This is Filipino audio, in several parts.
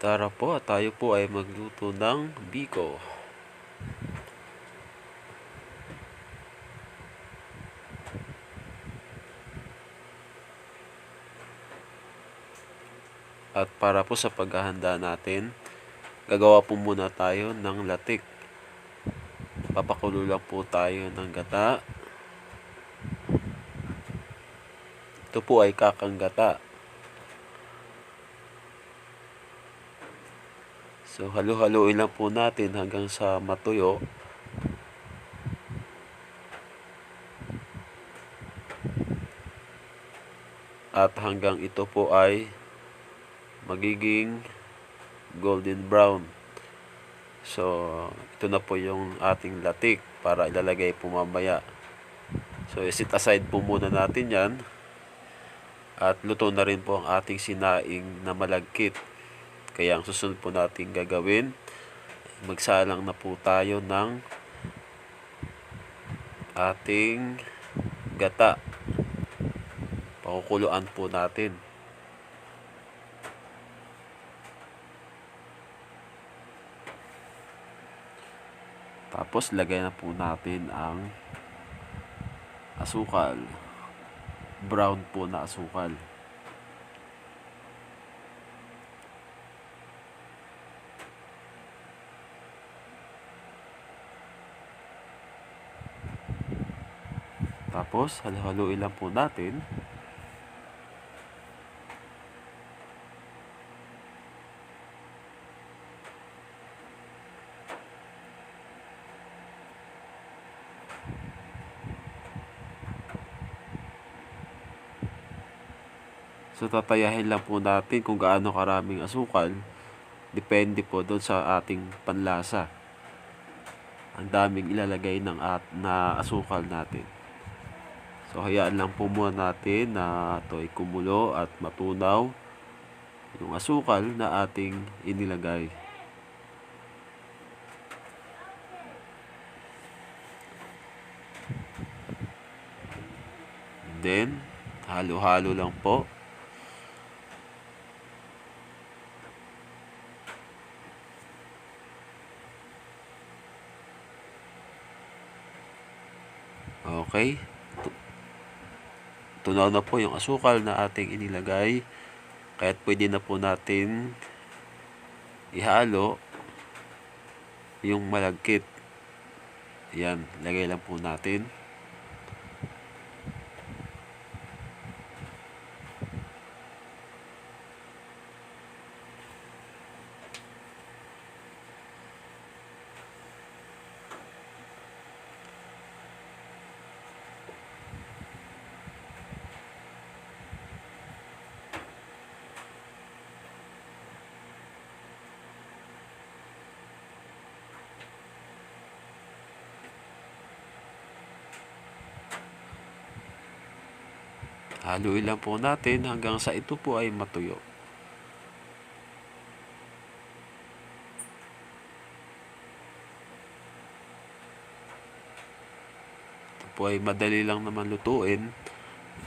Tara po tayo po ay magluto ng biko. At para po sa paghahanda natin, gagawa po muna tayo ng latik. Papakulo lang po tayo ng gata. Ito po ay kakang gata. So, halu-haluin lang po natin hanggang sa matuyo. At hanggang ito po ay magiging golden brown. So, ito na po yung ating latik para ilalagay po mamaya. So, isit aside po muna natin yan. At luto na rin po ang ating sinaing na malagkit. Kaya ang susunod po natin gagawin, magsalang na po tayo ng ating gata. Pakukuluan po natin. Tapos lagay na po natin ang asukal. Brown po na asukal. Tapos, halo-haloin lang po natin. So, tatayahin lang po natin kung gaano karaming asukal. Depende po doon sa ating panlasa. Ang daming ilalagay ng at, na asukal natin. So, hayaan lang po muna natin na ito ay kumulo at matunaw yung asukal na ating inilagay. Then, halo-halo lang po. Okay. Tunaw na po yung asukal na ating inilagay. Kaya't pwede na po natin ihalo yung malagkit. Yan, lagay lang po natin. Haluin lang po natin hanggang sa ito po ay matuyo. Ito po ay madali lang naman lutuin.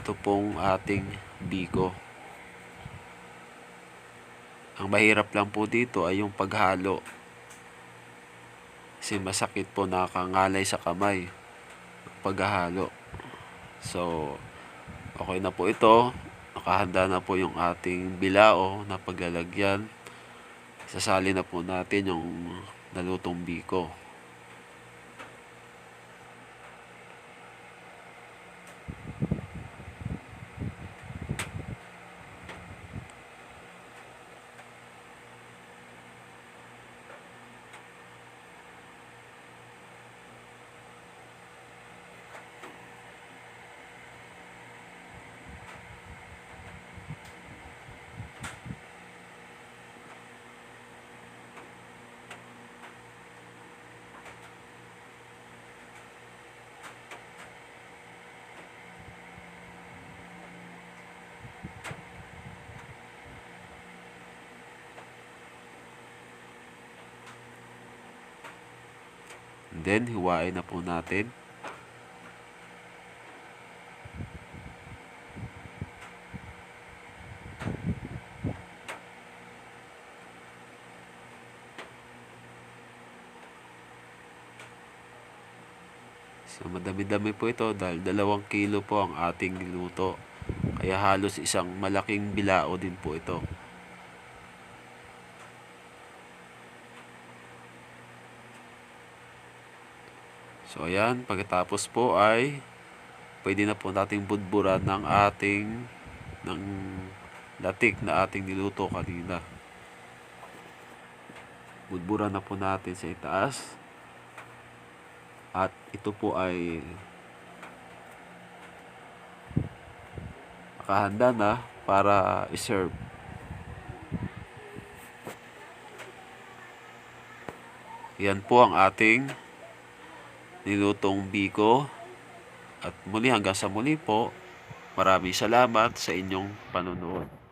Ito pong ating biko. Ang mahirap lang po dito ay yung paghalo. Kasi masakit po nakakangalay sa kamay. Paghahalo. So, Okay na po ito. Nakahanda na po yung ating bilao na paglalagyan. Sasali na po natin yung nalutong biko. And then, hiwain na po natin. So, madami-dami po ito dahil dalawang kilo po ang ating luto. Kaya halos isang malaking bilao din po ito. So ayan, pagkatapos po ay pwede na po nating budburan ng ating ng latik na ating niluto kanina. Budburan na po natin sa itaas. At ito po ay nakahanda na para iserve. Yan po ang ating nilutong biko. At muli hanggang sa muli po, maraming salamat sa inyong panonood.